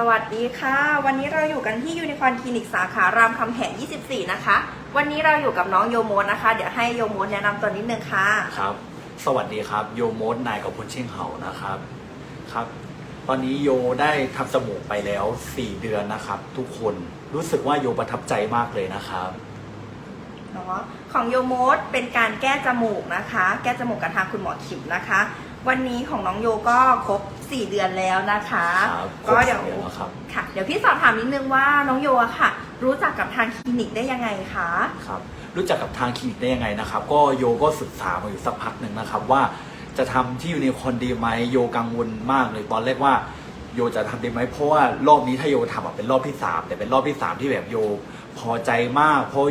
สวัสดีค่ะ วันนี้เราอยู่กันที่ยูนิคอนคลินิกสาขารามคำแหง 24 นะคะ วันนี้เราอยู่กับน้องโยโมนนะคะ เดี๋ยวให้โยโมนแนะนำตัวนิดนึงค่ะ ครับ สวัสดีครับโยโมดนายกับพลเชียงเห่านะครับครับ ตอนนี้โยได้ทำจมูกไปแล้ว 4 เดือนนะครับ ทุกคนรู้สึกว่าโยประทับใจมากเลยนะครับ เนาะของโยโมดเป็นการแก้จมูกนะคะ แก้จมูกกับทางคุณหมอขิมนะคะ วันนี้ของน้องโยก็ครบ 4 เดือนแล้วนะคะ ครับก็เดี๋ยวครบสี่เดือนแล้วครับ ค่ะ เดี๋ยวพี่สอบถามนิดนึงว่าน้องโยอะค่ะ รู้จักกับทางคลินิกได้ยังไงคะ ครับรู้จักกับทางคลินิกได้ยังไงนะครับ ก็โยก็ศึกษามาอยู่สักพักหนึ่งนะครับ ว่าจะทำที่ยูนิคอนดีไหมโยกังวลมากเลยตอนแรกว่าโยจะทำได้ไหมเพราะว่ารอบนี้ถ้าโยทำอะเป็นรอบที่สามแต่เป็นรอบที่สามที่แบบโยพอใจมากเพราะห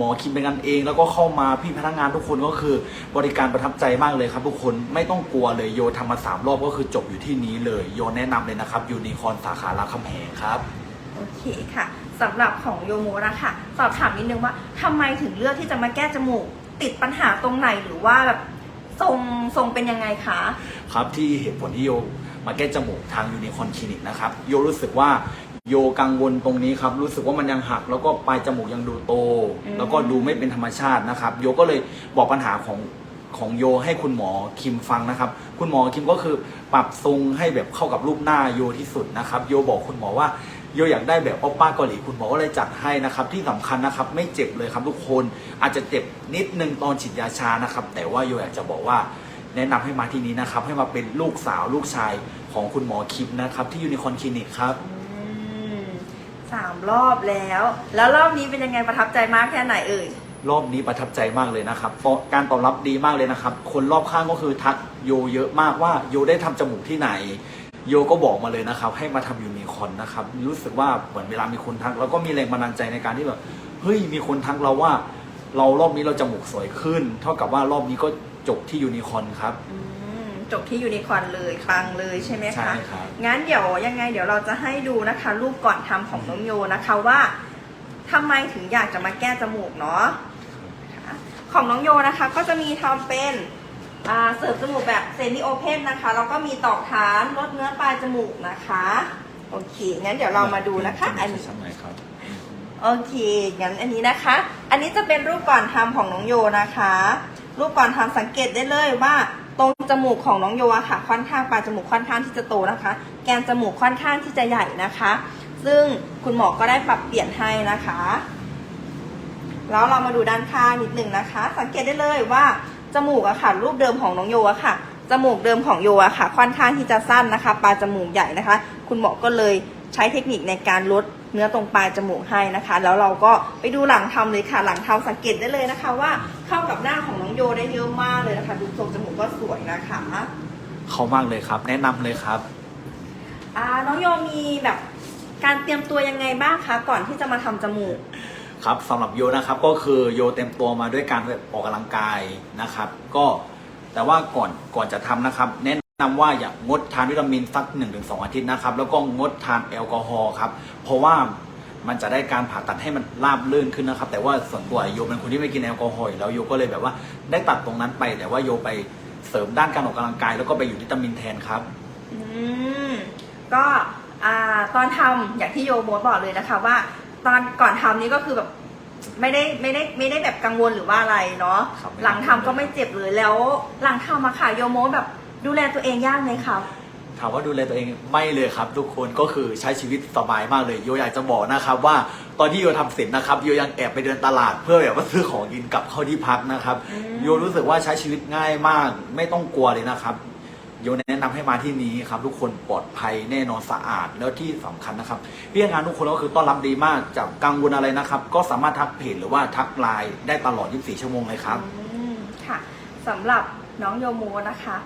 มอคิมเป็นกันเอง แล้วก็เข้ามาพี่พนักงานทุกคนก็คือบริการประทับใจมากเลยครับทุกคนไม่ต้องกลัวเลยโยทำมาสามรอบก็คือจบอยู่ที่นี้เลยโยแนะนำเลยนะครับยูนิคอนสาขารามคำแหงครับโอเคค่ะสำหรับของโยโมนะคะสอบถามนิดนึงว่าทำไมถึงเลือกที่จะมาแก้จมูก ติดปัญหาตรงไหนหรือว่าแบบทรงทรงเป็นยังไงคะ ครับที่เหตุผลที่โยมาแก้จมูกทางยูนิคอนคลินิกนะครับโยรู้สึกว่า โยกังวลตรงนี้ครับ รู้สึกว่ามันยังหัก แล้วก็ปลายจมูกยังดูโตอืมแล้วก็ดูไม่เป็นธรรมชาตินะครับ โยก็เลยบอกปัญหาของของโยให้คุณหมอคิมฟังนะครับ คุณหมอคิมก็คือปรับทรงให้แบบเข้ากับรูปหน้าโยที่สุดนะครับ โยบอกคุณหมอว่าโยอยากได้แบบโอปป้าเกาหลีคุณหมอก็เลยจัดให้นะครับ ที่สำคัญนะครับ ไม่เจ็บเลยครับทุกคนอาจจะเจ็บนิดนึงตอนฉีดยาชานะครับ แต่ว่าโยอยากจะบอกว่าแนะนำให้มาที่นี้นะครับ ให้มาเป็นลูกสาวลูกชายของคุณหมอคิมนะครับ ที่ยูนิคอนคลินิกครับอืม สามรอบแล้ว แล้วรอบนี้เป็นยังไงประทับใจมากแค่ไหนเอ่ย รอบนี้ประทับใจมากเลยนะครับเพราะการตอบรับดีมากเลยนะครับ คนรอบข้างก็คือทักโยเยอะมากว่าโยได้ทำจมูกที่ไหน โยก็บอกมาเลยนะครับ ให้มาทำยูนิคอนนะครับ รู้สึกว่าเหมือนเวลามีคนทักแล้วก็มีแรงบันดาลใจในการที่แบบเฮ้ยมีคนทักเราว่า เรารอบนี้เราจมูกสวยขึ้น เท่ากับว่ารอบนี้ก็จบที่ยูนิคอนครับ จบที่ยูนิคอร์นเลยปังเลยใช่ไหมใช่คะครับ งั้นเดี๋ยวยังไงเดี๋ยวเราจะให้ดูนะคะ รูปก่อนทำของน้องโยนะคะว่าทำไมถึงอยากจะมาแก้จมูกเนาะค่ะของน้องโยนะคะก็จะมีทำเป็นอ่าเสริมจมูกแบบเซมิโอเพนนะคะแล้วก็มีตอกฐานลดเนื้อปลายจมูกนะคะโอเคงั้นเดี๋ยวเรามาดูนะคะอันนี้ชั้นไหนครับโอเค งั้นอันนี้นะคะ อันนี้จะเป็นรูปก่อนทำของน้องโยนะคะ รูปก่อนทำสังเกตได้เลยว่า ตรงจมูกของน้องโยอะค่ะ ค่อนข้างปลายจมูกค่อนข้างที่จะโตนะคะ แกนจมูกค่อนข้างที่จะใหญ่นะคะ ซึ่งคุณหมอก็ได้ปรับเปลี่ยนให้นะคะ แล้วเรามาดูด้านข้างนิดหนึ่งนะคะ สังเกตได้เลยว่าจมูกอะค่ะ รูปเดิมของน้องโยอะค่ะจมูกเดิมของโยอะค่ะ ค่อนข้างที่จะสั้นนะคะ ปลายจมูกใหญ่นะคะ คุณหมอก็เลยใช้เทคนิคในการลด เนื้อตรงปลายจมูกให้นะคะ แล้วเราก็ไปดูหลังทำเลยค่ะ หลังทำสังเกตได้เลยนะคะว่าเข้ากับหน้าของน้องโยได้เยอะมากเลยนะคะ ดูทรงจมูกก็สวยนะคะเขามากเลยครับ แนะนำเลยครับอ่าน้องโยมีแบบการเตรียมตัวยังไงบ้างคะก่อนที่จะมาทำจมูกครับสำหรับโยนะครับก็คือโยเต็มตัวมาด้วยการแบบออกกำลังกายนะครับ ก็แต่ว่าก่อนก่อนจะทำนะครับแนะ นำว่าอย่างงดทานวิตามินสัก1นถึงสอาทิตย์นะครับ แล้วก็งดทานแอลกอฮอล์ครับ เพราะว่ามันจะได้การผ่าตัดให้มันราบลื่นขึ้นนะครับ แต่ว่าส่วนตัวโยเป็นคนที่ไม่กินแอลกอฮอล์อยู่แล้วโยก็เลยแบบว่าได้ตัดตรงนั้นไป แต่ว่าโยไปเสริมด้านการออกกำลังกาย แล้วก็ไปอยู่วิตามินแทนครับ อืมก็อ่าตอนทำอย่างที่โยโบทบอกเลยนะคะว่า ตอนก่อนทำนี่ก็คือแบบไม่ได้ไม่ได้ไม่ได้แบบกังวลหรือว่าอะไรเนาะครับไม่หลังทำก็ไม่เจ็บเลยแล้วหลังทำอะค่ะโยโมแบบ ดูแลตัวเองยากไหมคะถามว่าดูแลตัวเองไม่เลยครับ ทุกคนก็คือใช้ชีวิตสบายมากเลยโยอยากจะบอกนะครับว่าตอนที่โยทำเสร็จนะครับโยยังแอบไปเดินตลาดเพื่อแบบว่าซื้อของกินกลับเข้าที่พักนะครับอืมโยรู้สึกว่าใช้ชีวิตง่ายมาก ไม่ต้องกลัวเลยนะครับโยแนะนำให้มาที่นี้ครับทุกคนปลอดภัยแน่นอนสะอาดแล้วที่สำคัญนะครับพี่งานทุกคนก็คือต้อนรับดีมากจากกังวลอะไรนะครับ ก็สามารถทักเพจหรือว่าทักไลน์ได้ตลอด 24 ชั่วโมงเลยครับอืมค่ะสำหรับน้องโยโมนะคะ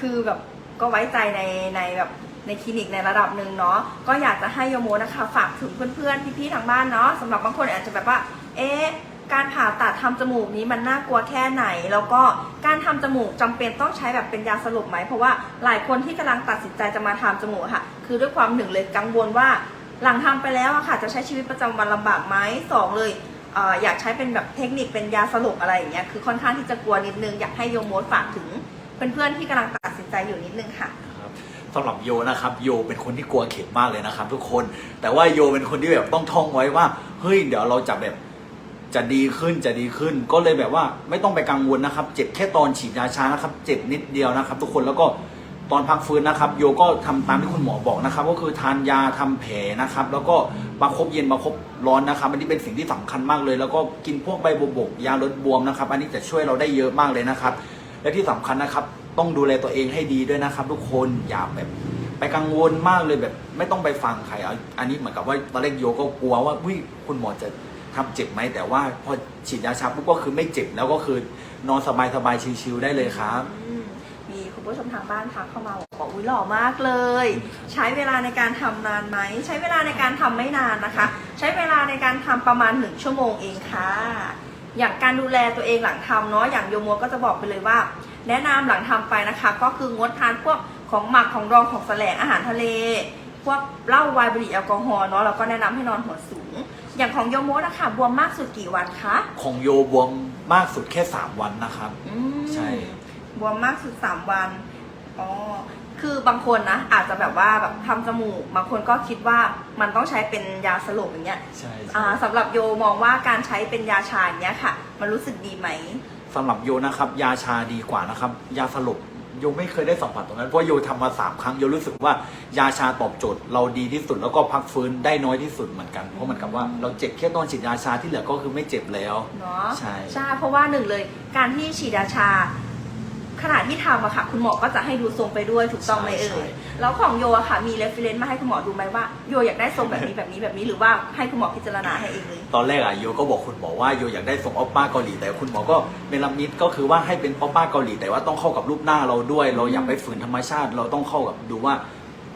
คือแบบก็ไว้ใจในในแบบในคลินิกในระดับหนึ่งเนาะก็อยากจะให้โยโมนะคะฝากถึงเพื่อนๆพี่ๆทางบ้านเนาะสำหรับบางคนอาจจะแบบว่า เอ๊ะการผ่าตัดทำจมูกนี้มันน่ากลัวแค่ไหน แล้วก็การทำจมูกจำเป็นต้องใช้แบบเป็นยาสลบไหม เพราะว่าหลายคนที่กำลังตัดสินใจจะมาทำจมูกค่ะ คือด้วยความหนึ่งเลยกังวลว่า หลังทำไปแล้วอะค่ะ จะใช้ชีวิตประจำวันลำบากไหมสองเลยเอออยากใช้เป็นแบบเทคนิคเป็นยาสลบอะไรอย่างเงี้ยคือค่อนข้างที่จะกลัวนิดนึงอยากให้โยมโมดฝากถึง เพื่อนๆที่กำลังตัดสินใจอยู่นิดนึงค่ะ สำหรับโยนะครับโยเป็นคนที่กลัวเข็มมากเลยนะครับ ทุกคนแต่ว่าโยเป็นคนที่แบบต้องท่องไว้ว่าเฮ้ยเดี๋ยวเราจะแบบจะดีขึ้นจะดีขึ้น ก็เลยแบบว่าไม่ต้องไปกังวลนะครับ เจ็บแค่ตอนฉีดยาชานะครับ เจ็บนิดเดียวนะครับ ทุกคนแล้วก็ตอนพักฟื้นนะครับ โยก็ทำตามที่คุณหมอบอกนะครับ ก็คือทานยาทำแผลนะครับ แล้วก็มาคบเย็นมาคบร้อนนะครับ อันนี้เป็นสิ่งที่สำคัญมากเลย แล้วก็กินพวกใบบวบกยาลดบวมนะครับ อันนี้จะช่วยเราได้เยอะมากเลยนะครับ และที่สำคัญนะครับ ต้องดูแลตัวเองให้ดีด้วยนะครับ ทุกคนอย่าแบบไปกังวลมากเลยแบบ ไม่ต้องไปฟังใครอะอันนี้เหมือนกับว่าตอนแรกโยก็กลัวว่าวิคุณหมอจะทำเจ็บไหมแต่ว่าพอฉีดยาชาปุ๊บก็คือไม่เจ็บแล้วก็คือนอนสบายสบายๆชิวๆได้เลยครับอืมมีคุณผู้ชมทางบ้านทักเข้ามาบอกอุ้ยหล่อมากเลย ใช้เวลาในการทำนานไหมใช้เวลาในการทำไม่นานนะคะ ใช้เวลาในการทำประมาณหนึ่งชั่วโมงเองค่ะ อย่างการดูแลตัวเองหลังทำเนาะอย่างโยมัวก็จะบอกไปเลยว่า แนะนำหลังทำไปนะคะ ก็คืองดทานพวกของหมักของดองของแสลงอาหารทะเล พวกเหล้าไวน์บุหรี่แอลกอฮอล์เนาะแล้วก็แนะนำให้นอนหัวสูง อย่างของโยโมะนะคะบวมมากสุดกี่วันคะของโยบวมมากสุดแค่ 3 วันนะครับ อืมใช่ บวมมากสุด 3 วันอ๋อ คือบางคนนะอาจจะแบบว่าแบบทำจมูก บางคนก็คิดว่ามันต้องใช้เป็นยาสลบอย่างเงี้ยใช่อ่าสำหรับโยมองว่าการใช้เป็นยาชาอย่างเงี้ยค่ะ มันรู้สึกดีไหม สำหรับโยนะครับ ยาชาดีกว่านะครับ ยาสลบโยไม่เคยได้สัมผัสตรงนั้นเพราะโยทำมาสามครั้งโยรู้สึกว่ายาชาตอบโจทย์ เราดีที่สุดแล้วก็พักฟื้นได้น้อยที่สุดเหมือนกันเพราะเหมือนกับว่าเราเจ็บแค่ตอนฉีดยาชาที่เหลือก็คือไม่เจ็บแล้ว เนาะใช่ใช่เพราะว่าหนึ่งเลยการที่ฉีดยาชา ขณะที่ทำอะค่ะ คุณหมอก็จะให้ดูทรงไปด้วยถูกต้องไหมใช่เอ่ใช่ยแล้วของโยอะค่ะมีเรฟเฟรนซ์มาให้คุณหมอดูไหมว่าโยอยากได้ทรงแบบนี้แบบนี้แบบนี้หรือว่าให้คุณหมอพิจารณาให้เองเลย ตอนแรกอะโยก็บอกคุณหมอว่าโยอยากได้ทรงออปป้าเกาหลีแต่คุณหมอก็เนรมิตก็คือว่าให้เป็นออปป้าเกาหลีแต่ว่าต้องเข้ากับรูปหน้าเราด้วย เราอยากไปฝืนธรรมชาติ เราต้องเข้ากับดูว่า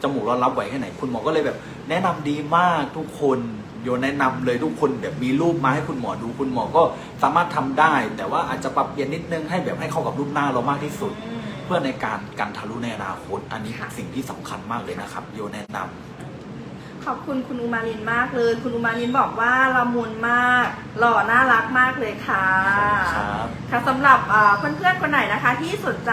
จมูกเรารับไหวแค่ไหน คุณหมอก็เลยแบบแนะนำดีมากทุกคน โยแนะนำเลยทุกคนแบบมีรูปมาให้คุณหมอดูคุณหมอก็สามารถทำได้ แต่ว่าอาจจะปรับเปลี่ยนนิดนึงให้แบบให้เข้ากับรูปหน้าเรามากที่สุดอืมเพื่อในการการทะลุในอนาคตอันนี้ค่ะสิ่งที่สำคัญมากเลยนะครับ โยแนะนำขอบคุณคุณอุมาลินมากเลย คุณอุมาลินบอกว่าละมุนมาก หล่อน่ารักมากเลยค่ะครับค่ะสำหรับเอ่อเพื่อนๆคนไหนนะคะ ที่สนใจ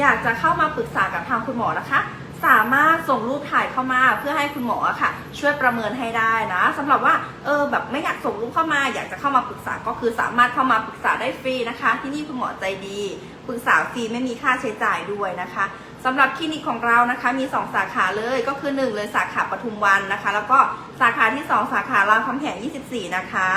อยากจะเข้ามาปรึกษากับทางคุณหมอนะคะ สามารถส่งรูปถ่ายเข้ามาเพื่อให้คุณหมอค่ะ ช่วยประเมินให้ได้นะสำหรับว่าเออแบบไม่อยากส่งรูปเข้ามา อยากจะเข้ามาปรึกษาก็คือสามารถเข้ามาปรึกษาได้ฟรีนะคะ ที่นี่คุณหมอใจดีปรึกษาฟรีไม่มีค่าใช้จ่ายด้วยนะคะสำหรับคลินิกของเรานะคะมี 2 สาขาเลยก็คือ 1 เลยสาขาปทุมวันนะคะ แล้วก็สาขาที่ 2 สาขารามคำแหง 24 นะคะ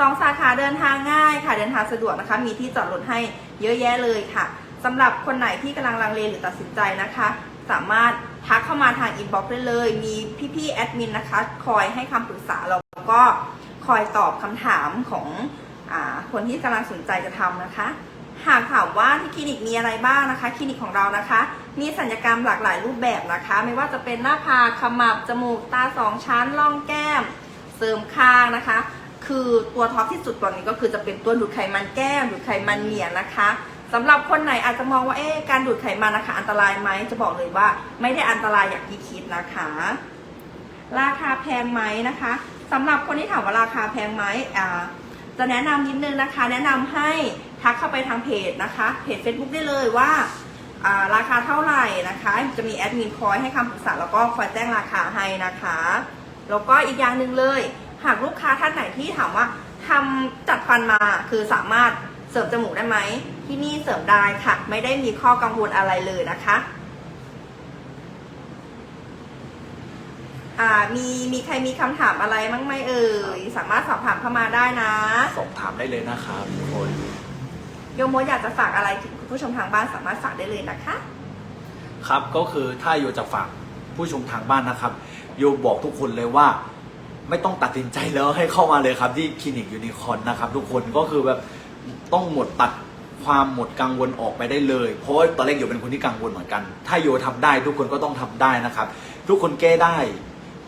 สองสาขาเดินทางง่ายค่ะเดินทางสะดวกนะคะ มีที่จอดรถให้เยอะแยะเลยค่ะสำหรับคนไหนที่กำลังลังเลหรือตัดสินใจนะคะ สามารถทักเข้ามาทางอินบ็อกซ์ได้เลย มีพี่ๆแอดมินนะคะ คอยให้คำปรึกษาแล้วก็คอยตอบคำถามของอคนที่กำลังสนใจจะทำนะคะ หากถามว่าที่คลินิกมีอะไรบ้างนะคะ คลินิกของเรานะคะ มีสัญญกรรมหลากหลายรูปแบบนะคะ ไม่ว่าจะเป็นหน้าผากขมับจมูกตาสองชั้นร่องแก้ม เสริมคางนะคะ คือตัวท็อปที่สุดตอนนี้ก็คือจะเป็นตัวดูดไขมันแก้มดูดไขมันเหนียนะคะ สำหรับคนไหนอาจจะมองว่าเอ๊ะการดูดไขมันนะคะ อันตรายไหมจะบอกเลยว่า ไม่ได้อันตรายอย่างที่คิดนะคะ ราคาแพงไหมนะคะสำหรับคนที่ถามว่าราคาแพงไหมอ่าจะแนะนำนิดนึงนะคะ แนะนำให้ทักเข้าไปทางเพจนะคะเพจ Facebook ได้เลยว่าอ่าราคาเท่าไหร่นะคะ จะมีแอดมินคอยให้คำปรึกษาแล้วก็คอยแจ้งราคาให้นะคะ แล้วก็อีกอย่างหนึ่งเลย หากลูกค้าท่านไหนที่ถามว่าทำจัดฟันมาคือสามารถ เสริมจมูกได้ไหม ที่นี่เสริมได้ค่ะ ไม่ได้มีข้อกังวลอะไรเลยนะคะอ่ามีมีใครมีคำถามอะไรบ้างไหมเอ่ยสามารถสอบถามเข้ามาได้นะสอบถามได้เลยนะครับทุกคนโยโมอยากจะฝากอะไรถึงคุณผู้ชมทางบ้านสามารถฝากได้เลยนะคะ ครับก็คือถ้าโยจะฝากผู้ชมทางบ้านนะครับ โยบอกทุกคนเลยว่า ไม่ต้องตัดสินใจแล้วให้เข้ามาเลยครับที่คลินิกยูนิคอนนะครับ ทุกคนก็คือแบบ ต้องหมดตัดความหมดกังวลออกไปได้เลย เพราะว่าตอนแรกโยเป็นคนที่กังวลเหมือนกัน ถ้าโยทำได้ ทุกคนก็ต้องทำได้นะครับ ทุกคนแก้ได้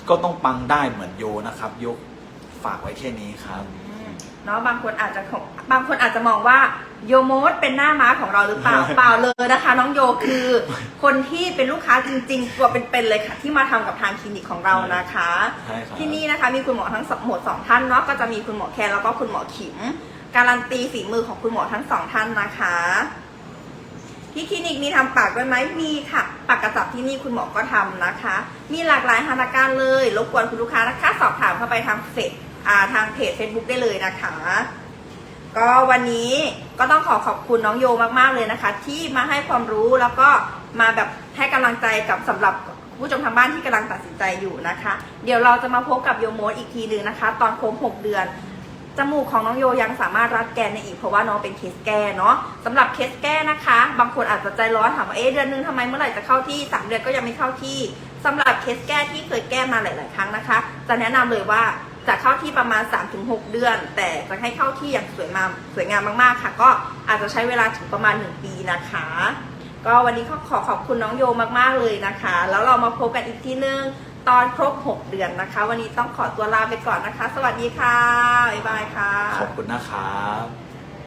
ก็ต้องปังได้เหมือนโยนะครับยกฝากไว้แค่นี้ครับเนาะบางคนอาจจะของบางคนอาจจะมองว่าโยโมดเป็นหน้าม้าของเราหรือเปล่าเปล่าเลยนะคะ น้องโยคือ คนที่เป็นลูกค้าจริงๆตัวเป็นๆเลยค่ะ ที่มาทำกับทางคลินิกของเรานะคะใช่ครับที่นี่นะคะมีคุณหมอทั้งสองหมดสองท่านเนาะก็จะมีคุณหมอแคนแล้วก็คุณหมอขิม การันตีฝีมือของคุณหมอทั้งสองท่านนะคะ ที่คลินิกมีทำปากด้วยไหมมีค่ะ ปากกระจับที่นี่คุณหมอก็ทำนะคะ มีหลากหลายหัตถการเลยรบกวนคุณลูกค้านะคะสอบถามเข้าไปทางเฟซทางเพจ Facebook ได้เลยนะคะ ก็วันนี้ก็ต้องขอขอบคุณน้องโยมากๆเลยนะคะ ที่มาให้ความรู้แล้วก็มาแบบให้กำลังใจกับสำหรับผู้ชมทางบ้านที่กำลังตัดสินใจอยู่นะคะ เดี๋ยวเราจะมาพบกับโยโมดอีกทีหนึ่งนะคะ ตอนครบ6เดือน จมูกของน้องโยยังสามารถรัดแกนได้อีกเพราะว่าน้องเป็นเคสแก้เนาะสำหรับเคสแก้นะคะ บางคนอาจจะใจร้อนถามว่าเอ๊ะเดือนนึงทำไมเมื่อไหร่จะเข้าที่สามเดือนก็ยังไม่เข้าที่สำหรับเคสแก้ที่เคยแก้มาหลาย ๆ ครั้งนะคะ จะแนะนำเลยว่าจะเข้าที่ประมาณ 3-6 เดือน แต่จะให้เข้าที่อย่างสวยงามสวยงามมาก ๆ ค่ะ ก็อาจจะใช้เวลาถึงประมาณ 1 ปีนะคะ ก็วันนี้ก็ขอขอบคุณน้องโยมาก ๆ เลยนะคะ แล้วเรามาพบกันอีกทีนึง ตอนครบ 6 เดือนนะคะ วันนี้ต้องขอตัวลาไปก่อนนะคะ สวัสดีค่ะ บ๊ายบายค่ะ ขอบคุณนะครับ